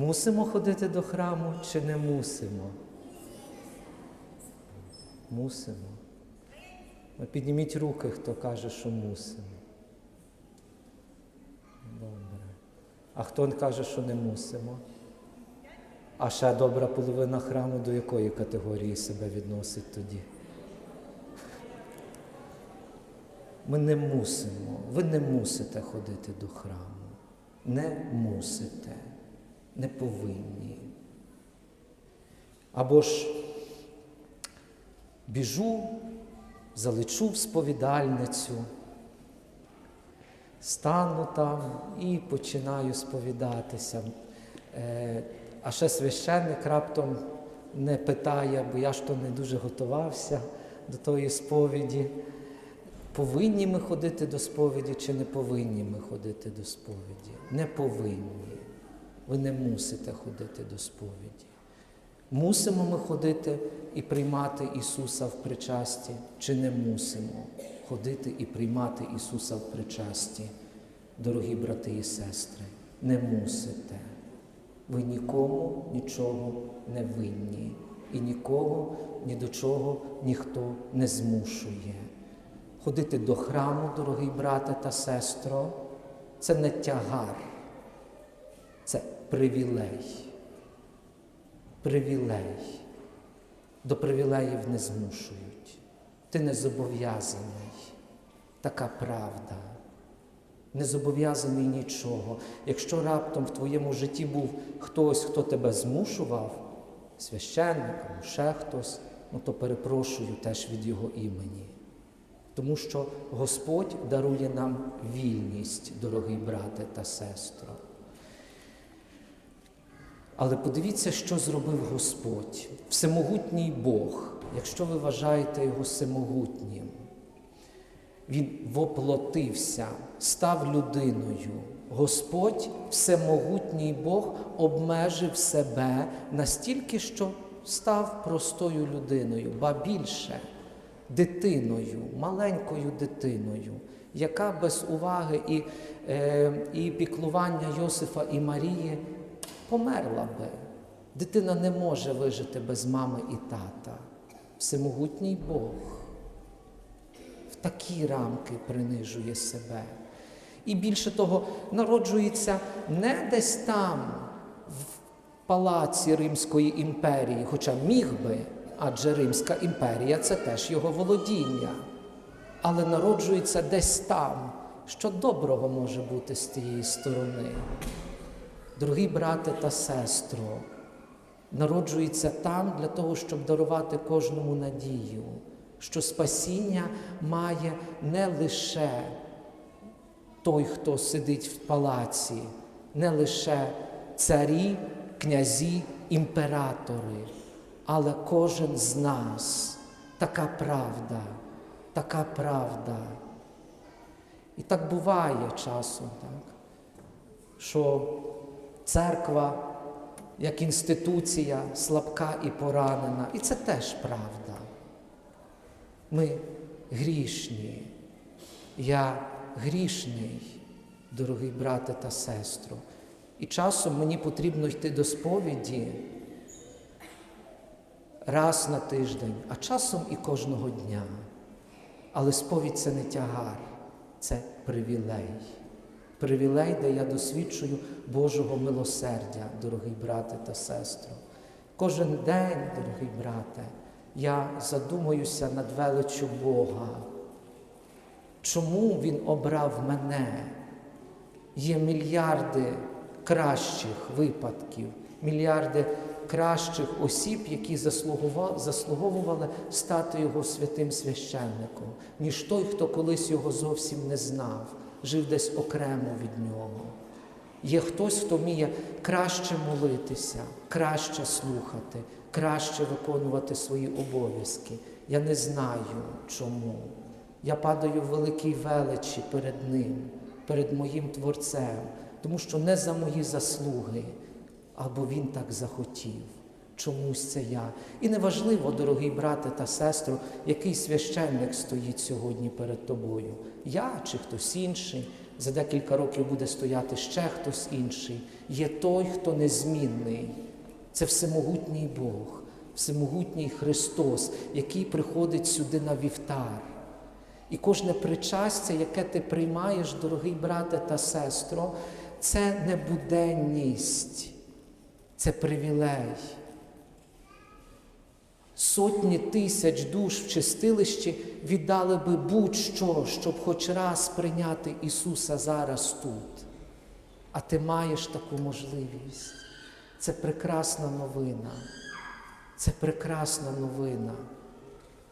Мусимо ходити до храму чи не мусимо? Мусимо. Підніміть руки, хто каже, що мусимо. Добре. А хто каже, що не мусимо? А ще добра половина храму до якої категорії себе відносить тоді? Ми не мусимо, ви не мусите ходити до храму. Не мусите, не повинні. Або ж біжу, залечу в сповідальницю, стану там і починаю сповідатися. Е, А ще священник раптом не питає, бо я ж то не дуже готувався до тої сповіді. Повинні ми ходити до сповіді чи не повинні ми ходити до сповіді? Не повинні. Ви не мусите ходити до сповіді. Мусимо ми ходити і приймати Ісуса в причасті, чи не мусимо ходити і приймати Ісуса в причасті, дорогі брати і сестри? Не мусите. Ви нікому нічого не винні. І нікого ні до чого ніхто не змушує. Ходити до храму, дорогий брате та сестро, це не тягар, це привілей. Привілей. До привілеїв не змушують. Ти не зобов'язаний. Така правда. Не зобов'язаний нічого. Якщо раптом в твоєму житті був хтось, хто тебе змушував, священник або ще хтось, ну то перепрошую теж від його імені. Тому що Господь дарує нам вільність, дорогий брате та сестро. Але подивіться, що зробив Господь, всемогутній Бог, якщо ви вважаєте його всемогутнім. Він воплотився, став людиною. Господь, всемогутній Бог, обмежив себе настільки, що став простою людиною, ба більше дитиною, маленькою дитиною, яка без уваги і, е, і піклування Йосифа і Марії померла би. Дитина не може вижити без мами і тата. Всемогутній Бог в такі рамки принижує себе. І більше того, народжується не десь там, в палаці Римської імперії, хоча міг би, адже Римська імперія це теж його володіння, але народжується десь там, що доброго може бути з тієї сторони. Дорогі брате та сестро, народжується там для того, щоб дарувати кожному надію, що спасіння має не лише той, хто сидить в палаці, не лише царі, князі, імператори, але кожен з нас. Така правда, така правда. І так буває часом, так, що церква як інституція слабка і поранена, і це теж правда. Ми грішні. Я грішний, дорогий брате та сестро. І часом мені потрібно йти до сповіді раз на тиждень, а часом і кожного дня. Але сповідь це не тягар, це привілей. Привілей, де я досвідчую Божого милосердя, дорогий брате та сестро. Кожен день, дорогий брате, я задумуюся над величчю Бога. Чому Він обрав мене? Є мільярди кращих випадків, мільярди кращих осіб, які заслуговували стати його святим священником, ніж той, хто колись його зовсім не знав, жив десь окремо від нього. Є хтось, хто вміє краще молитися, краще слухати, краще виконувати свої обов'язки. Я не знаю чому. Я падаю в великій величі перед Ним, перед моїм Творцем, тому що не за мої заслуги, або Він так захотів. Чомусь це я. І неважливо, дорогий брате та сестро, який священник стоїть сьогодні перед тобою. Я чи хтось інший. за декілька років буде стояти ще хтось інший. Є той, хто незмінний. Це всемогутній Бог, всемогутній Христос, який приходить сюди на вівтар. І кожне причастя, яке ти приймаєш, дорогий брате та сестро, це не буденність, це привілей. Сотні тисяч душ в чистилищі віддали би будь-що, щоб хоч раз прийняти Ісуса зараз тут. А ти маєш таку можливість. Це прекрасна новина. Це прекрасна новина.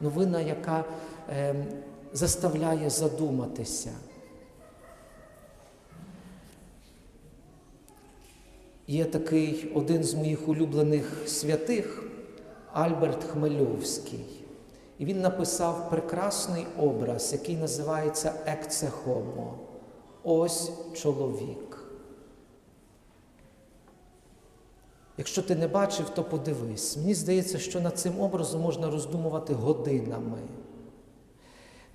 Новина, яка е, заставляє задуматися. Є такий один з моїх улюблених святих Альберт Хмельовський. І він написав прекрасний образ, який називається Екцехомо Ось чоловік. Якщо ти не бачив, то подивись. Мені здається, що над цим образом можна роздумувати годинами.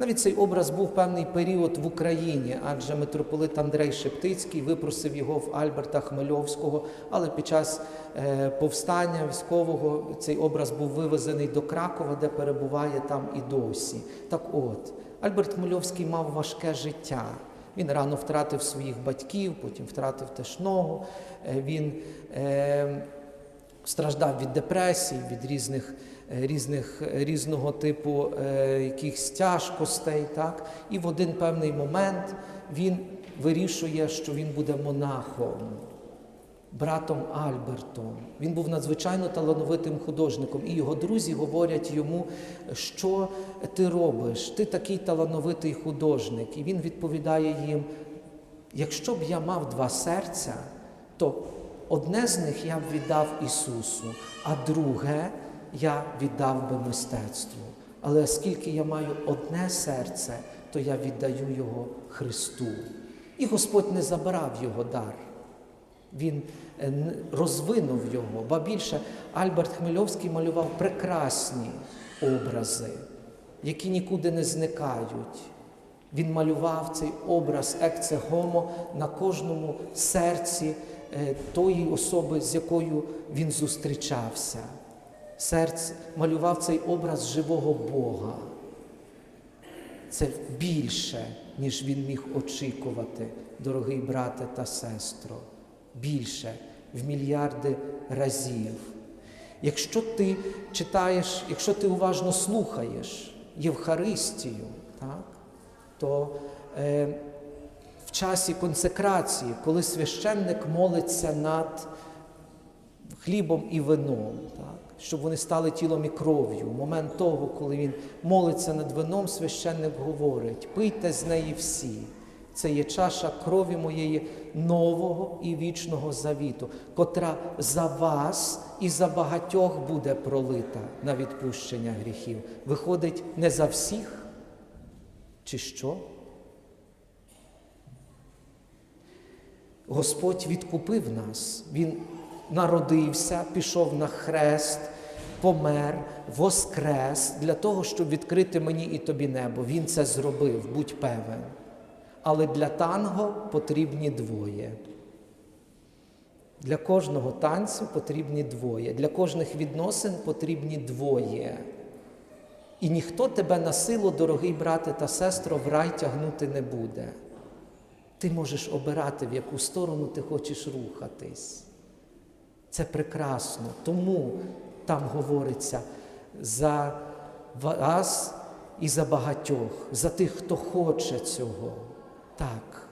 Навіть цей образ був певний період в Україні, адже митрополит Андрей Шептицький випросив його в Альберта Хмельовського, але під час е, повстання військового цей образ був вивезений до Кракова, де перебуває там і досі. Так от, Альберт Хмельовський мав важке життя. Він рано втратив своїх батьків, потім втратив теж ногу. Е, Він е, страждав від депресій, від різних, е, різних, різного типу е, якихось тяжкостей. Так? І в один певний момент він вирішує, що він буде монахом, братом Альбертом. Він був надзвичайно талановитим художником, і його друзі говорять йому, що ти робиш, ти такий талановитий художник. І він відповідає їм: якщо б я мав два серця, то одне з них я б віддав Ісусу, а друге я віддав би мистецтву. Але оскільки я маю одне серце, то я віддаю його Христу. І Господь не забрав його дар. Він е, розвинув його, ба більше Альберт Хмельовський малював прекрасні образи, які нікуди не зникають. Він малював цей образ екце гомо на кожному серці тої особи, з якою він зустрічався. Серце малював цей образ живого Бога. Це більше, ніж він міг очікувати, дорогий брате та сестро. Більше в мільярди разів. Якщо ти читаєш, якщо ти уважно слухаєш Євхаристію, так, то е, часі консекрації, коли священник молиться над хлібом і вином, так, щоб вони стали тілом і кров'ю. В момент того, коли він молиться над вином, священник говорить: пийте з неї всі. Це є чаша крові моєї нового і вічного завіту, котра за вас і за багатьох буде пролита на відпущення гріхів. Виходить, не за всіх? Чи що? Господь відкупив нас. Він народився, пішов на хрест, помер, воскрес для того, щоб відкрити мені і тобі небо. Він це зробив, будь певен. Але для танго потрібні двоє. Для кожного танцю потрібні двоє, для кожних відносин потрібні двоє. І ніхто тебе на силу, дорогий брате та сестро, в рай тягнути не буде. Ти можеш обирати, в яку сторону ти хочеш рухатись. Це прекрасно. Тому там говориться за вас і за багатьох, за тих, хто хоче цього. Так,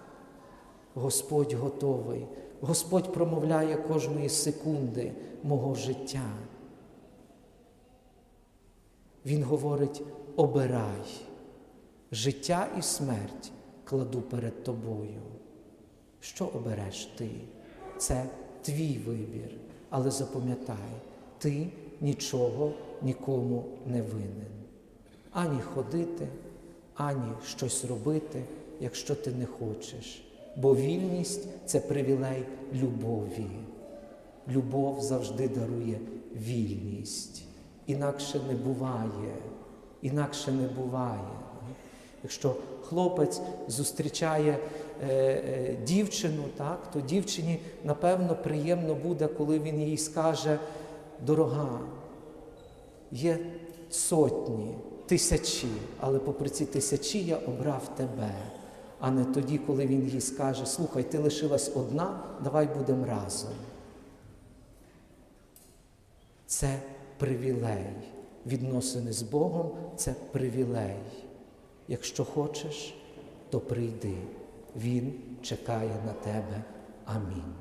Господь готовий. Господь промовляє кожної секунди мого життя. Він говорить: обирай, життя і смерть кладу перед тобою. Що обереш ти? Це твій вибір. Але запам'ятай, ти нічого нікому не винен. Ані ходити, ані щось робити, якщо ти не хочеш. Бо вільність це привілей любові. Любов завжди дарує вільність. Інакше не буває. Інакше не буває. Якщо хлопець зустрічає е, е, дівчину, так, то дівчині напевно приємно буде, коли він їй скаже: дорога, є сотні, тисячі, але попри ці тисячі я обрав тебе. А не тоді, коли він їй скаже: Слухай, ти лишилась одна, давай будемо разом. Це привілей. Відносини з Богом це привілей. Якщо хочеш, то прийди. Він чекає на тебе. Амінь.